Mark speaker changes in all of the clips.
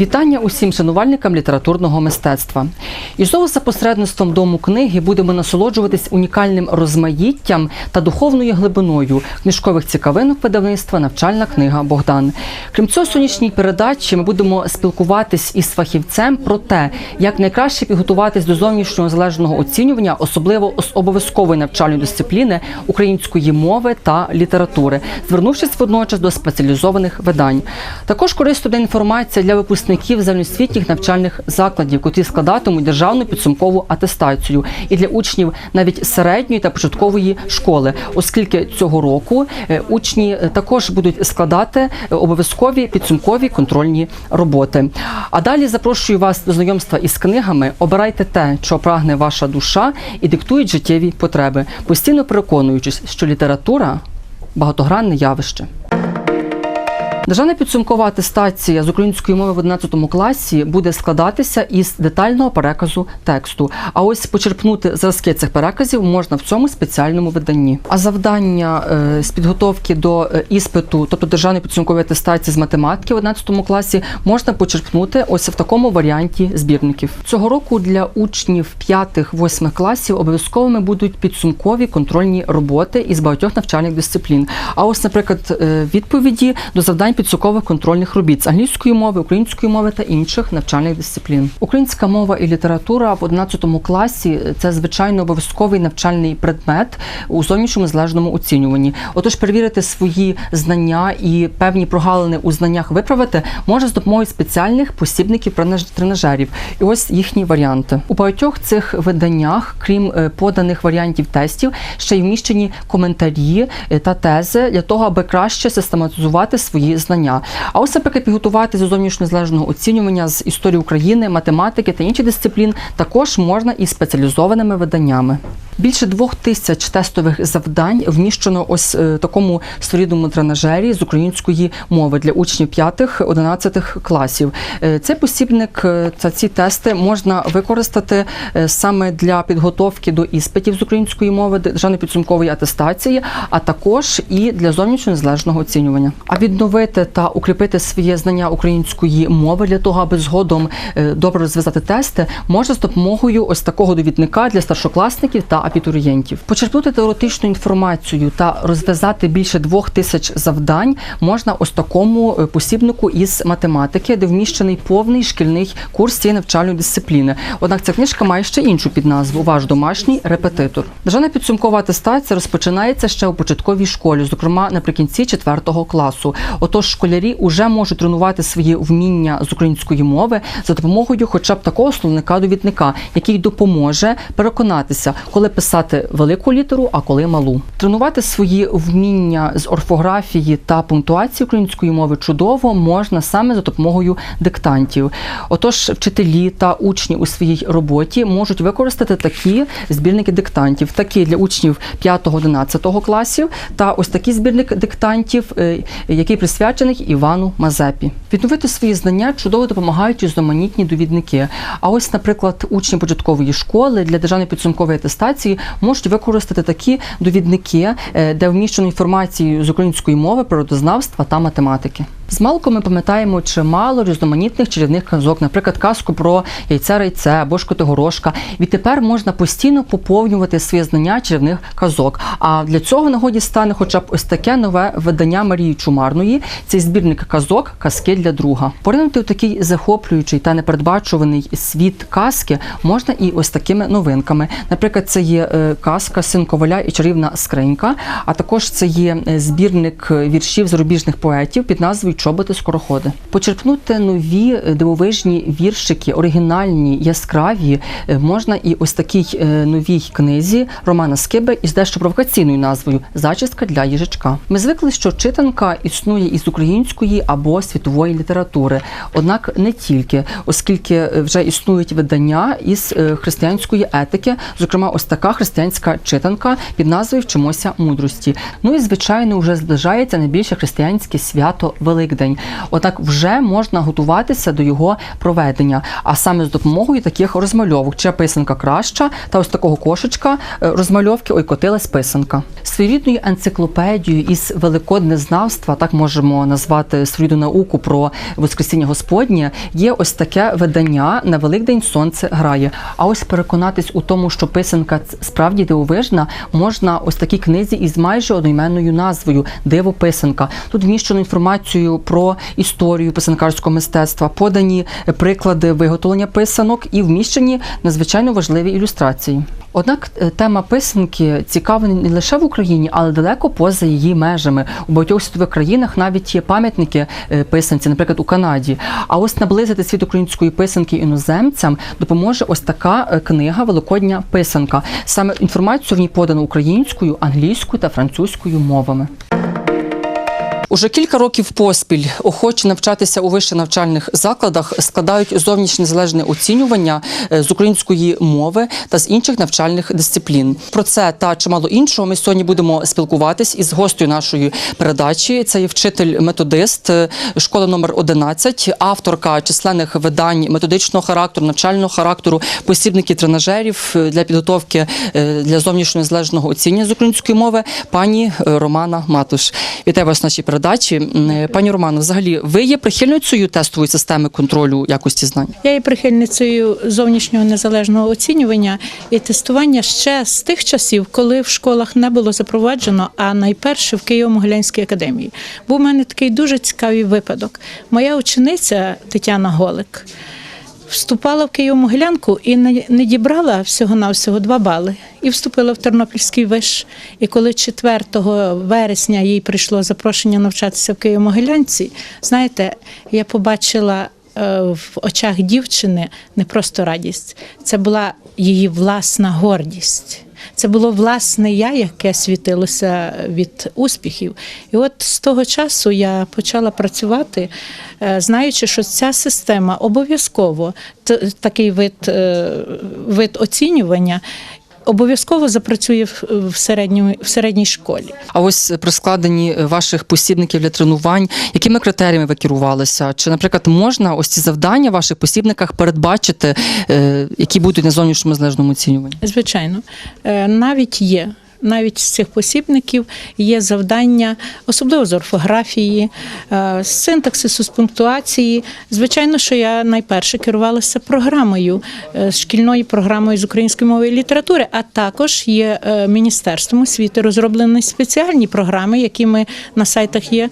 Speaker 1: Вітання усім шанувальникам літературного мистецтва. І знову за посередництвом дому книги будемо насолоджуватись унікальним розмаїттям та духовною глибиною книжкових цікавинок видавництва Навчальна книга Богдан. Крім цього, сьогоднішній передачі ми будемо спілкуватись із фахівцем про те, як найкраще підготуватись до зовнішнього залежного оцінювання, особливо з обов'язкової навчальної дисципліни української мови та літератури, звернувшись водночас до спеціалізованих видань. Також корисна інформація для випускників загальноосвітніх навчальних закладів, котрі складатимуть державну підсумкову атестацію, і для учнів навіть середньої та початкової школи, оскільки цього року е, учні е, також будуть складати е, обов'язкові підсумкові контрольні роботи. А далі запрошую вас до знайомства із книгами. Обирайте те, що прагне ваша душа, і диктують життєві потреби, постійно переконуючись, що література багатогранне явище. Державна підсумкова атестація з української мови в 11 класі буде складатися із детального переказу тексту. А ось почерпнути зразки цих переказів можна в цьому спеціальному виданні. А завдання е, з підготовки до е, іспиту, тобто державної підсумкової атестації з математики в 11 класі, можна почерпнути ось в такому варіанті збірників. Цього року для учнів 5-8 класів обов'язковими будуть підсумкові контрольні роботи із багатьох навчальних дисциплін. А ось, наприклад, е, відповіді до завдань підсумкових контрольних робіт з англійської мови, української мови та інших навчальних дисциплін. Українська мова і література в 11 класі це звичайно обов'язковий навчальний предмет у зовнішньому залежному оцінюванні. Отож, перевірити свої знання і певні прогалини у знаннях виправити може з допомогою спеціальних посібників тренажерів. І ось їхні варіанти. У багатьох цих виданнях, крім е, поданих варіантів тестів, ще й вміщені коментарі е, та тези для того, аби краще систематизувати свої знання. А ось, наприклад, підготувати до зовнішнього незалежного оцінювання з історії України, математики та інших дисциплін також можна і спеціалізованими виданнями. Більше двох тисяч тестових завдань вміщено ось е, такому солідному тренажері з української мови для учнів 5-11 класів. Е, Цей посібник е, та ці тести можна використати саме для підготовки до іспитів з української мови, державної підсумкової атестації, а також і для зовнішнього незалежного оцінювання. А відновити та укріпити своє знання української мови для того, аби згодом е, добре розв'язати тести, можна з допомогою ось такого довідника для старшокласників та абітурієнтів. Почерпнути теоретичну інформацію та розв'язати більше двох тисяч завдань можна ось такому е, посібнику із математики, де вміщений повний шкільний курс цієї навчальної дисципліни. Однак ця книжка має ще іншу підназву Ваш домашній репетитор. Державна підсумкова атестація розпочинається ще у початковій школі, зокрема наприкінці 4 класу. Отож, школярі вже можуть тренувати свої вміння з української мови за допомогою, хоча б такого словника-довідника, який допоможе переконатися, коли писати велику літеру, а коли малу. Тренувати свої вміння з орфографії та пунктуації української мови чудово можна саме за допомогою диктантів. Отож, вчителі та учні у своїй роботі можуть використати такі збірники диктантів, такі для учнів 5-11 класів, та ось такий збірник диктантів, е, який присвячений Івану Мазепі. Відновити свої знання чудово допомагають різноманітні довідники. А ось, наприклад, учні початкової школи для державної підсумкової атестації можуть використати такі довідники, е, де вміщено інформацію з української мови, природознавства та математики. Змалку ми пам'ятаємо чимало різноманітних чарівних казок, наприклад, казку про яйце райце або ж Котигорошка. Відтепер можна постійно поповнювати свої знання чарівних казок. А для цього нагоді стане хоча б ось таке нове видання Марії Чумарної. Цей збірник казок Казки для друга. Поринути у такий захоплюючий та непередбачуваний світ казки можна і ось такими новинками. Наприклад, це є е, казка Син коваля і чарівна скринька, а також це є е, збірник е, віршів зарубіжних поетів під назвою Чоботи скороходи. Почерпнути нові е, дивовижні віршики, оригінальні, яскраві е, можна і ось такій е, новій книзі Романа Скиби із дещо провокаційною назвою Зачістка для їжачка. Ми звикли, що читанка існує із української або світової літератури, однак не тільки, оскільки вже існують видання із християнської етики, зокрема, ось така християнська читанка під назвою Вчимося мудрості. Ну і звичайно, вже зближається найбільше християнське свято Великдень. Великдень. Однак вже можна готуватися до його проведення, а саме з допомогою таких розмальовок. Чия писанка краща, та ось такого кошечка е, розмальовки ой котилась писанка. Своєрідною енциклопедією із великоднезнавства, так можемо назвати свою науку про Воскресіння Господнє, є ось таке видання на Великдень Сонце грає. А ось переконатись у тому, що писанка справді дивовижна, можна ось такій книзі із майже одноіменною назвою Диво писанка. Тут вміщено інформацію про історію писанкарського мистецтва, подані приклади виготовлення писанок і вміщені надзвичайно важливі ілюстрації. Однак е, тема писанки цікава не лише в Україні, але далеко поза її межами. У багатьох світових країнах навіть є пам'ятники е, писанці, наприклад, у Канаді. А ось наблизити світ української писанки іноземцям допоможе ось така е, книга Великодня писанка. Саме інформацію в ній подано українською, англійською та французькою мовами. Уже кілька років поспіль охочі навчатися у вищих навчальних закладах складають зовнішнє незалежне оцінювання е, з української мови та з інших навчальних дисциплін. Про це та чимало іншого ми сьогодні будемо спілкуватись із гостею нашої передачі. Це є вчитель-методист е, школи номер 11, авторка численних видань методичного характеру, навчального характеру, посібників тренажерів е, для підготовки для зовнішнього незалежного оцінювання з української мови, пані Романа Матуш. Вітаю вас нашій передачі. М, е, Пані Романо, взагалі, ви є прихильницею тестової системи контролю якості знань?
Speaker 2: Я є прихильницею зовнішнього незалежного оцінювання і тестування ще з тих часів, коли в школах не було запроваджено, а найперше в Києво-Могилянській академії. Був у мене такий дуже цікавий випадок. Моя учениця Тетяна Голик вступала в Києво-Могилянку і не, дібрала всього-навсього два бали. І вступила в Тернопільський виш. І коли 4 вересня їй прийшло запрошення навчатися в Києво-Могилянці, знаєте, я побачила е, в очах дівчини не просто радість, це була її власна гордість. Це було власне я, яке світилося від успіхів. І от з того часу я почала працювати, е, знаючи, що ця система обов'язково такий вид, е, вид оцінювання. Обов'язково запрацює в, середньому, в середній школі.
Speaker 1: А ось при складенні е, ваших посібників для тренувань, якими критеріями ви керувалися? Чи, наприклад, можна ось ці завдання в ваших посібниках передбачити, е, які будуть на зовнішньому залежному оцінюванні?
Speaker 2: Звичайно, Е, навіть є. Навіть з цих посібників є завдання, особливо з орфографії, е, з синтаксису, з пунктуації. Звичайно, що я найперше керувалася програмою, е, шкільною програмою з української мови і літератури, а також є е, Міністерством освіти розроблені спеціальні програми, які ми на сайтах є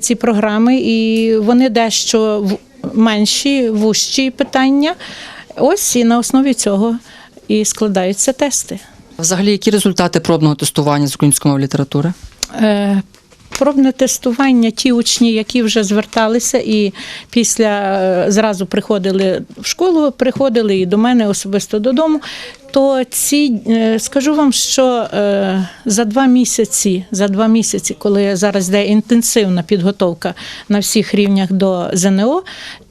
Speaker 2: ці програми, і вони дещо менші, вужчі питання. Ось і на основі цього і складаються тести.
Speaker 1: Взагалі, які результати пробного тестування з української мови літератури?
Speaker 2: Е, Пробне тестування, ті учні, які вже зверталися і після е, зразу приходили в школу, приходили і до мене особисто додому. То ці е, скажу вам, що е, за два місяці, за два місяці, коли зараз йде інтенсивна підготовка на всіх рівнях до ЗНО,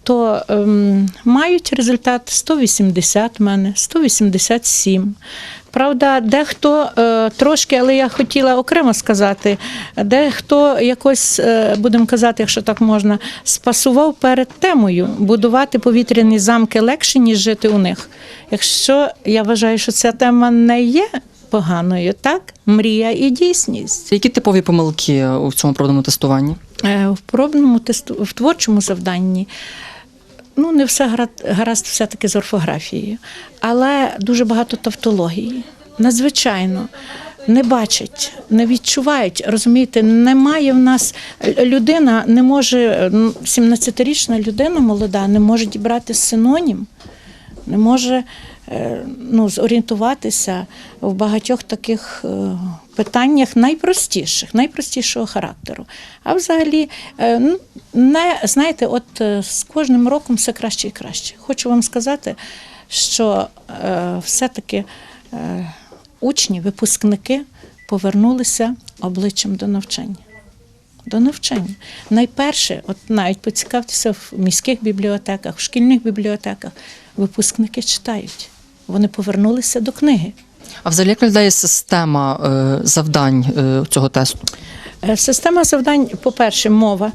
Speaker 2: то ем, мають результат 180 в мене, 187. Правда, дехто е, трошки, але я хотіла окремо сказати, дехто якось, е, будемо казати, якщо так можна, спасував перед темою будувати повітряні замки легше, ніж жити у них. Якщо я вважаю, що ця тема не є поганою, так? Мрія і дійсність.
Speaker 1: Які типові помилки у цьому пробному тестуванні?
Speaker 2: Е, В пробному тесту в творчому завданні. Ну, не все гаразд, все-таки з орфографією, але дуже багато тавтології. Надзвичайно не бачать, не відчувають. Розумієте, немає в нас людина, не може, 17-річна людина молода, не може дібрати синонім, не може ну, зорієнтуватися в багатьох таких е, питаннях найпростіших, найпростішого характеру. А взагалі, е, ну, не знаєте, от е, з кожним роком все краще і краще. Хочу вам сказати, що е, все-таки е, учні, випускники повернулися обличчям до навчання. До навчання. Найперше, от навіть поцікавтеся в міських бібліотеках, в шкільних бібліотеках, випускники читають. Вони повернулися до книги.
Speaker 1: А взагалі як виглядає система е, завдань е, цього тесту?
Speaker 2: Е, Система завдань, по-перше, мова.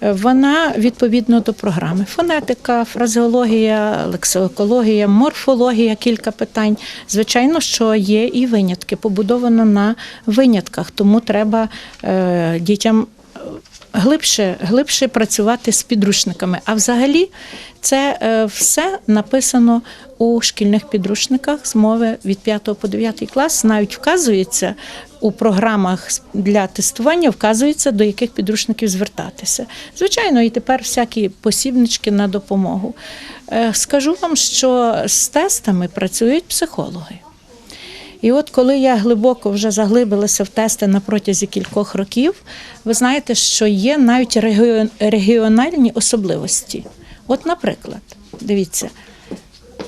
Speaker 2: Вона відповідно до програми: фонетика, фразеологія, лексикологія, морфологія, кілька питань. Звичайно, що є і винятки, побудовано на винятках, тому треба дітям глибше, глибше працювати з підручниками. А взагалі це е, все написано у шкільних підручниках з мови від 5 по 9 клас. Навіть вказується у програмах для тестування, вказується до яких підручників звертатися. Звичайно, і тепер всякі посібнички на допомогу. Е, Скажу вам, що з тестами працюють психологи. І от коли я глибоко вже заглибилася в тести на протязі кількох років, ви знаєте, що є навіть регіон- регіональні особливості. От, наприклад, дивіться,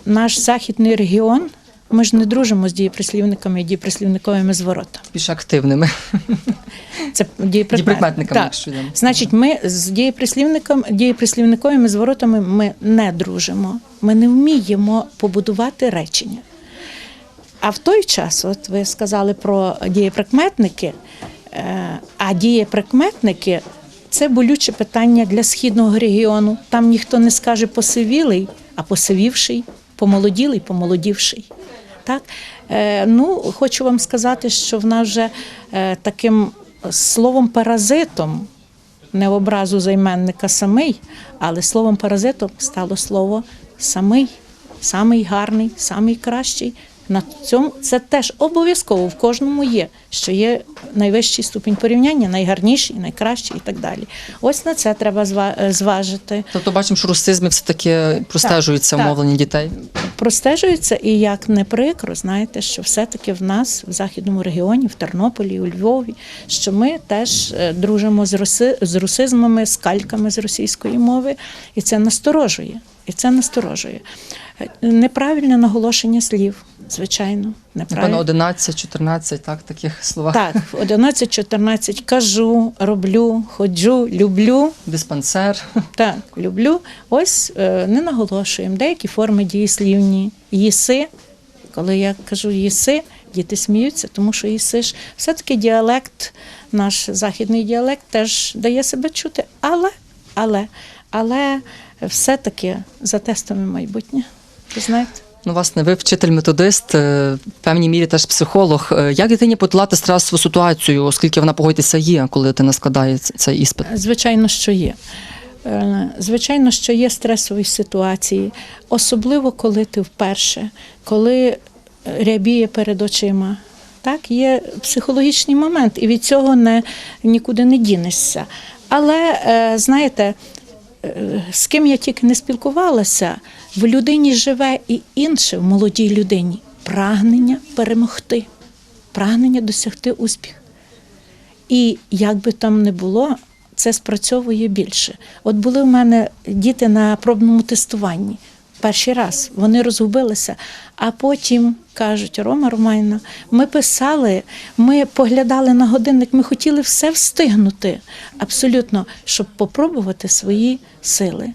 Speaker 2: наш західний регіон, ми ж не дружимо з дієприслівниками і дієприслівниковими зворотами.
Speaker 1: Більш активними.
Speaker 2: Це.
Speaker 1: Дієприкметниками,
Speaker 2: Так.
Speaker 1: якщо.
Speaker 2: Значить, ми з дієприслівником, дієприслівниковими зворотами ми не дружимо. Ми не вміємо побудувати речення. А в той час, от ви сказали про дієприкметники, е, а дієприкметники це болюче питання для східного регіону. Там ніхто не скаже посивілий, а посивівший, помолоділий, помолодівший. Так? Е, ну, хочу вам сказати, що в нас вже е, таким словом паразитом, не образу займенника самий, але словом паразитом стало слово самий, самий гарний, самий кращий. На цьому це теж обов'язково в кожному є, що є найвищий ступінь порівняння, найгарніший, найкращий і так далі. Ось на це треба е, зважити.
Speaker 1: Тобто бачимо, що русизми все-таки простежуються
Speaker 2: так.
Speaker 1: в мовленні дітей.
Speaker 2: простежується, і як не прикро, знаєте, що все-таки в нас в західному регіоні, в Тернополі, у Львові, що ми теж е, дружимо з, руси, з русизмами, з кальками з російської мови, і це насторожує. І це насторожує. Неправильне наголошення слів, звичайно.
Speaker 1: Напевно, 11, 14, так, таких словах.
Speaker 2: Так, 11-14 кажу, роблю, ходжу, люблю.
Speaker 1: Диспансер.
Speaker 2: Так, люблю. Ось е, не наголошуємо. Деякі форми дієслівні. Їси. Коли я кажу їси, діти сміються, тому що їси ж все-таки діалект, наш західний діалект теж дає себе чути. Але, але, але все-таки за тестами майбутнє. Ви знаєте?
Speaker 1: Ну, власне, ви вчитель-методист, е, в певній мірі теж психолог. Е, Як дитині подолати стресову ситуацію, оскільки вона погодиться є, коли дитина складає цей іспит?
Speaker 2: Звичайно, що є. Е, Звичайно, що є стресові ситуації, особливо коли ти вперше, коли рябіє перед очима. Так, є психологічний момент, і від цього не, нікуди не дінешся. Але знаєте, з ким я тільки не спілкувалася, в людині живе і інше в молодій людині прагнення перемогти, прагнення досягти успіху. І як би там не було, це спрацьовує більше. От були в мене діти на пробному тестуванні. Перший раз. Вони розгубилися, а потім кажуть: Рома Ромайна, ми писали, ми поглядали на годинник, ми хотіли все встигнути абсолютно, щоб попробувати свої сили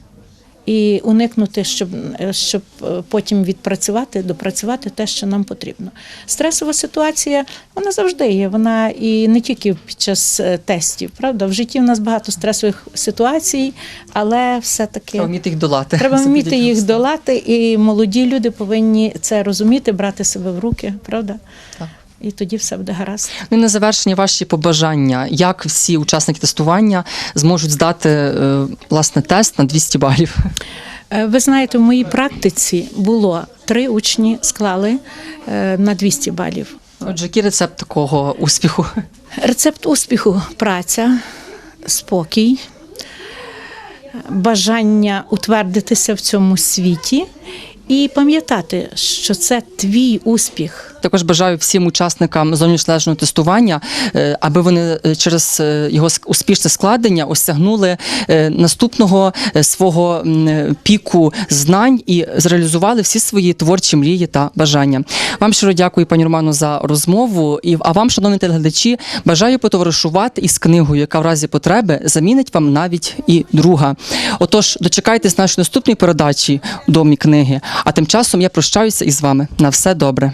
Speaker 2: і уникнути, щоб, щоб е, потім відпрацювати, допрацювати те, що нам потрібно. Стресова ситуація вона завжди є. Вона і не тільки під час е, тестів, правда. В житті в нас багато стресових ситуацій, але все-таки
Speaker 1: Треба вміти їх долати.
Speaker 2: треба вміти їх долати, і молоді люди повинні це розуміти, брати себе в руки, правда?
Speaker 1: Так.
Speaker 2: І тоді все буде гаразд.
Speaker 1: Ну і на завершення ваші побажання, як всі учасники тестування зможуть здати е, власне тест на 200 балів.
Speaker 2: Е, Ви знаєте, в моїй практиці було три учні склали е, на 200 балів.
Speaker 1: Отже, який рецепт такого успіху?
Speaker 2: Рецепт успіху праця, спокій, бажання утвердитися в цьому світі і пам'ятати, що це твій успіх.
Speaker 1: Також бажаю всім учасникам зовнішнього тестування, е, аби вони е, через е, його успішне складення осягнули наступного свого піку знань і зреалізували всі свої творчі мрії та бажання. Вам щиро дякую, пані Романо, за розмову. І а вам, шановні телеглядачі, бажаю потоваришувати із книгою, яка в разі потреби замінить вам навіть і друга. Отож, дочекайтесь нашої наступної передачі домі книги. А тим часом я прощаюся із вами. На все добре.